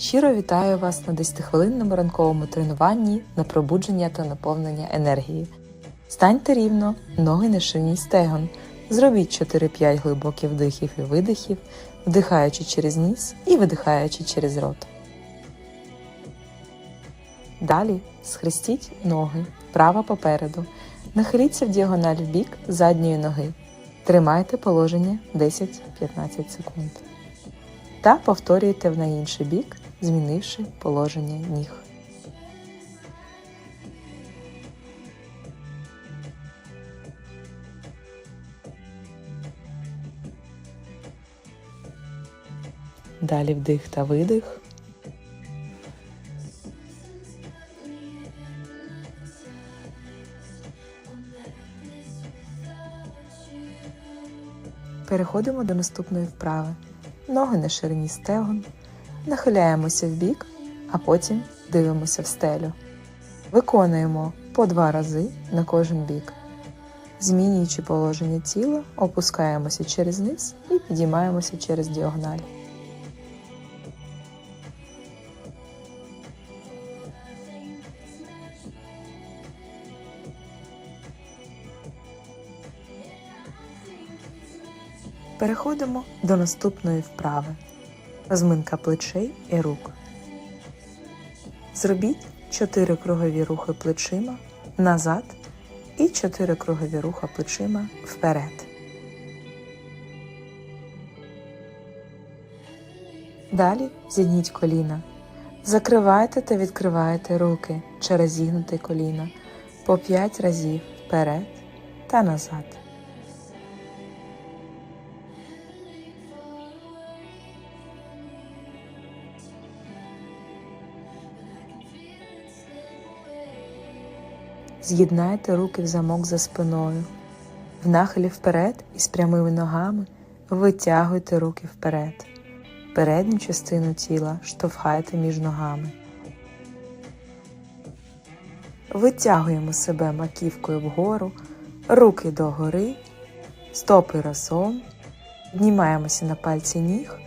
Щиро вітаю вас на 10-хвилинному ранковому тренуванні на пробудження та наповнення енергії. Станьте рівно, ноги на ширині стегон. Зробіть 4-5 глибоких вдихів і видихів, вдихаючи через ніс і видихаючи через рот. Далі схрестіть ноги, права попереду. Нахиліться в діагональ в бік задньої ноги. Тримайте положення 10-15 секунд. Та повторюйте на інший бік, змінивши положення ніг. Далі вдих та видих. Переходимо до наступної вправи. Ноги на ширині стегон. Нахиляємося в бік, а потім дивимося в стелю. Виконуємо по два рази на кожен бік. Змінюючи положення тіла, опускаємося через низ і підіймаємося через діагональ. Переходимо до наступної вправи. Розминка плечей і рук. Зробіть 4 кругові рухи плечима назад і 4 кругові рухи плечима вперед. Далі зігніть коліна. Закривайте та відкривайте руки через зігнуте коліно по 5 разів вперед та назад. З'єднайте руки в замок за спиною. В нахилі вперед і з прямими ногами витягуйте руки вперед. Передню частину тіла штовхайте між ногами. Витягуємо себе маківкою вгору, руки догори, стопи разом. Піднімаємося на пальці ніг,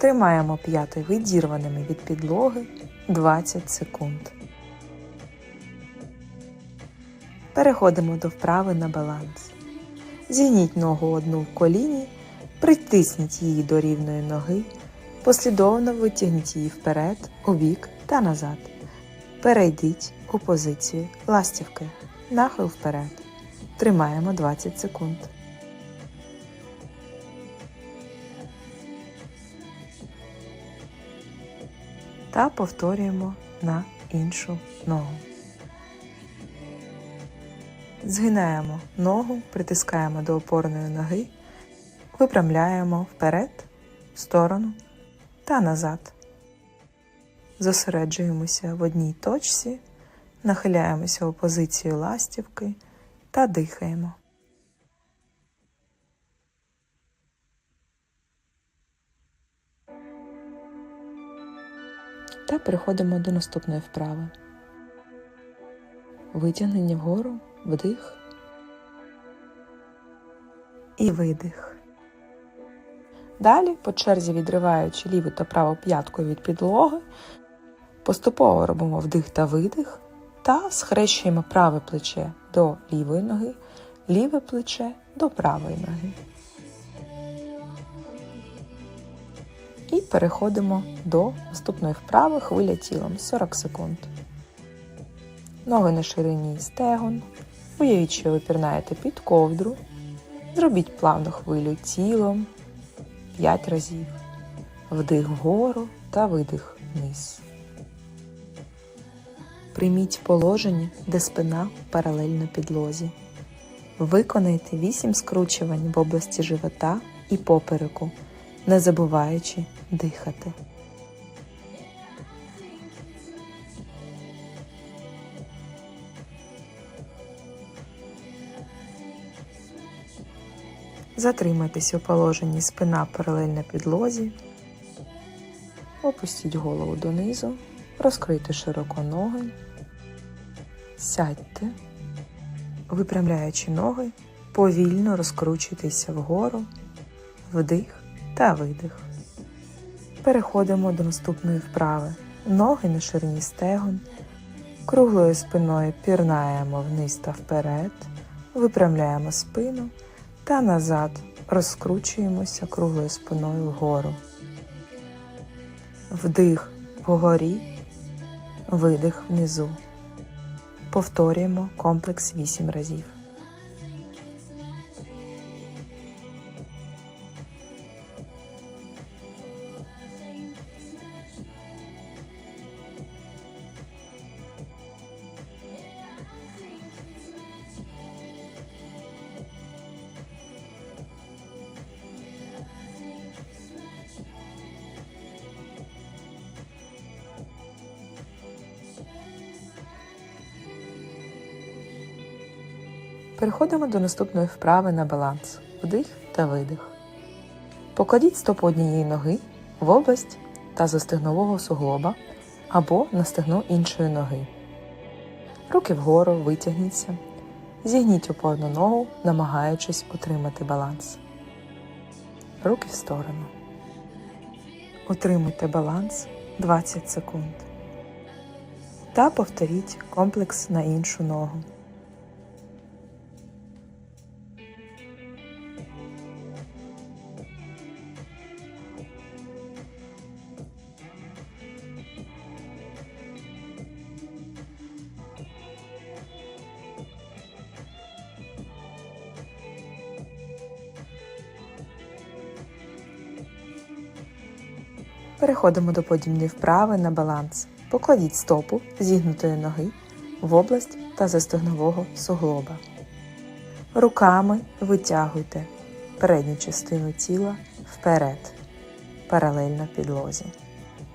тримаємо п'яти відірваними від підлоги 20 секунд. Переходимо до вправи на баланс. Зігніть ногу одну в коліні, притисніть її до рівної ноги, послідовно витягніть її вперед, у бік та назад. Перейдіть у позицію ластівки. Нахил вперед. Тримаємо 20 секунд. Та повторюємо на іншу ногу. Згинаємо ногу, притискаємо до опорної ноги, випрямляємо вперед, в сторону та назад. Зосереджуємося в одній точці, нахиляємося у позицію ластівки та дихаємо. Та переходимо до наступної вправи. Витягнення вгору, вдих і видих. Далі, по черзі відриваючи ліву та праву п'ятку від підлоги, поступово робимо вдих та видих та схрещуємо праве плече до лівої ноги, ліве плече до правої ноги. І переходимо до наступної вправи хвиля тілом 40 секунд. Ноги на ширині стегон. Уявіть, що ви пірнаєте під ковдру. Зробіть плавну хвилю тілом 5 разів. Вдих вгору та видих вниз. Прийміть положення, де спина паралельно підлозі. Виконайте 8 скручувань в області живота і попереку, не забуваючи дихати. Затримайтесь у положенні спина паралельно підлозі. Опустіть голову донизу, розкрийте широко ноги, сядьте, випрямляючи ноги, повільно розкручуйтеся вгору, вдих та видих. Переходимо до наступної вправи. Ноги на ширині стегон. Круглою спиною пірнаємо вниз та вперед, випрямляємо спину та назад. Розкручуємося круглою спиною вгору. Вдих вгорі, видих внизу. Повторюємо комплекс 8 разів. Переходимо до наступної вправи на баланс. Вдих та видих. Покладіть стопу однієї ноги в область та тазостегнового суглоба або на стегно іншої ноги. Руки вгору витягніться. Зігніть опорну ногу, намагаючись утримати баланс. Руки в сторону. Утримуйте баланс 20 секунд. Та повторіть комплекс на іншу ногу. Переходимо до подібної вправи на баланс. Покладіть стопу зігнутої ноги в область та тазостегнового суглоба. Руками витягуйте передню частину тіла вперед, паралельно підлозі.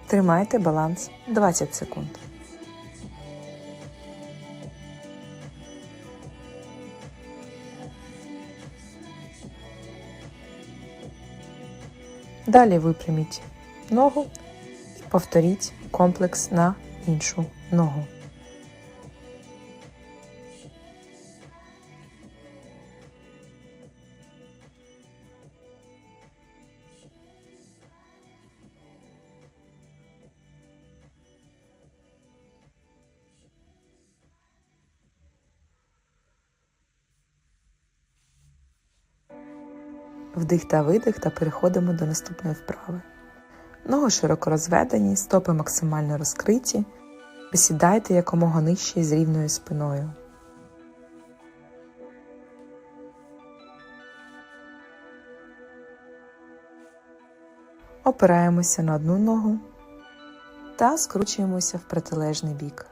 Тримайте баланс 20 секунд. Далі випряміть ногу і повторіть комплекс на іншу ногу. Вдих та видих та переходимо до наступної вправи. Ноги широко розведені, стопи максимально розкриті. Посідайте якомога нижче з рівною спиною. Опираємося на одну ногу та скручуємося в протилежний бік.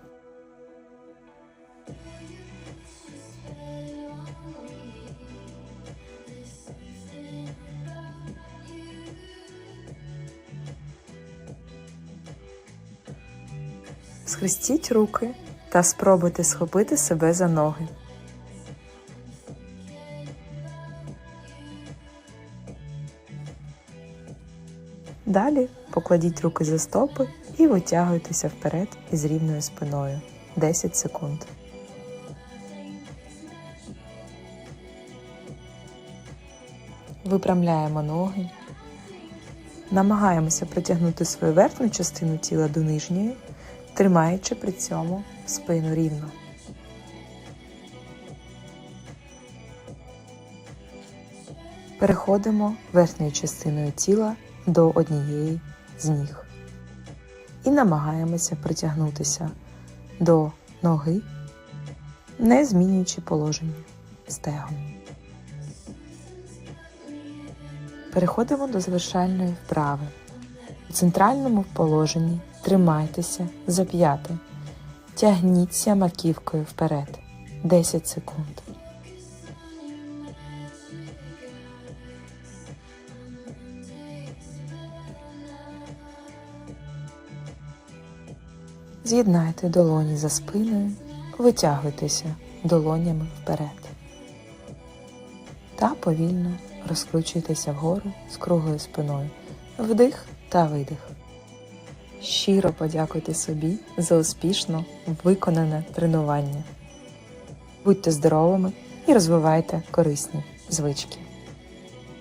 Схрестіть руки та спробуйте схопити себе за ноги. Далі покладіть руки за стопи і витягуйтеся вперед із рівною спиною 10 секунд. Випрямляємо ноги. Намагаємося притягнути свою верхню частину тіла до нижньої тримаючи при цьому спину рівно. Переходимо верхньою частиною тіла до однієї з ніг і намагаємося притягнутися до ноги, не змінюючи положення стегон. Переходимо до завершальної вправи. У центральному положенні Тримайтеся за п'яти. Тягніться маківкою вперед. 10 секунд. З'єднайте долоні за спиною, витягуйтеся долонями вперед. Та повільно розкручуйтеся вгору з круглою спиною. Вдих та видих. Щиро подякуйте собі за успішно виконане тренування. Будьте здоровими і розвивайте корисні звички.